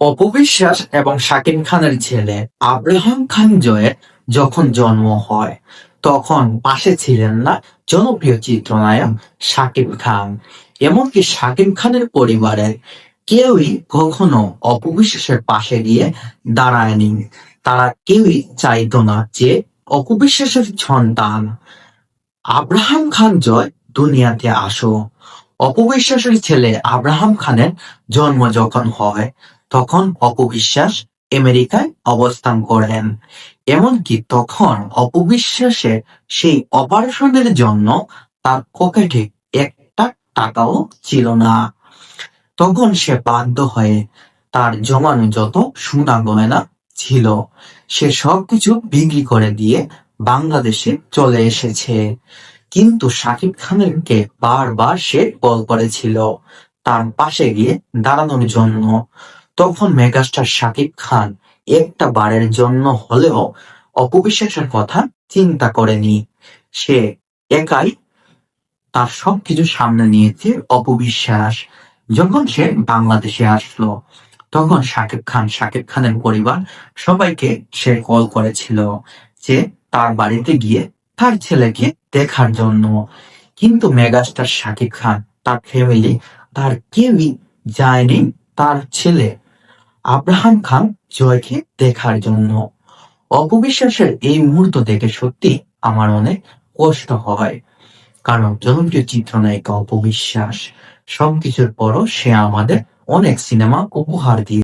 অপবিশ্বাস এবং শাকিব খানের ছেলে আব্রাহাম খান জয়ের যখন জন্ম হয়, তখন পাশে ছিলেন না জনপ্রিয় চিত্রনায়ক শাকিব খান। এমনকি শাকিব খানের পরিবারের কেউই কখনো অপবিশ্বাসের পাশে গিয়ে দাঁড়ায়নি। তারা কেউই চাইতো না যে অপবিশ্বাসের সন্তান আব্রাহাম খান জয় দুনিয়াতে আসো অপবিশ্বাসের ছেলে আব্রাহাম খানের জন্ম যখন হয়, তখন অপবিশ্বাস আমেরিকায় অবস্থান করেন। এমনকি তখন অপবিশ্বাসে সেই অপারেশনের জন্য তার পকেটে একটা টাকাও ছিল না। তখন সে বাধ্য হয়ে তার জমানো যত সোনা গয়না ছিল, সে সবকিছু বিক্রি করে দিয়ে বাংলাদেশে চলে এসেছে। কিন্তু শাকিব খানকে বারবার সে কল করেছিল তার পাশে গিয়ে দাঁড়ানোর জন্য। তখন মেগাস্টার শাকিব খান একটা বারের জন্য হলেও অপবিশ্বাসের কথা চিন্তা করেনি। সে একাই তার সবকিছু সামনে নিয়েছে অপবিশ্বাস। যখন সে বাংলাদেশে আসলো, তখন শাকিব খান, শাকিব খানের পরিবার সবাইকে সে কল করেছিল যে তার বাড়িতে গিয়ে তার ছেলেকে দেখার জন্য। কিন্তু মেগাস্টার শাকিব খান, তার ফ্যামিলি তার কেউই যায়নি তার ছেলে। আব্রাহাম খান জয়কে দেখার জন্য। অপবিশ্বাসের এই মুহূর্ত দেখে সত্যি আমার অনেক কষ্ট হয়। কারণ জনপ্রিয় চিত্রনায়িকা অপবিশ্বাস, সবকিছুর পরও সে আমাদের অনেক সিনেমা উপহার দিয়ে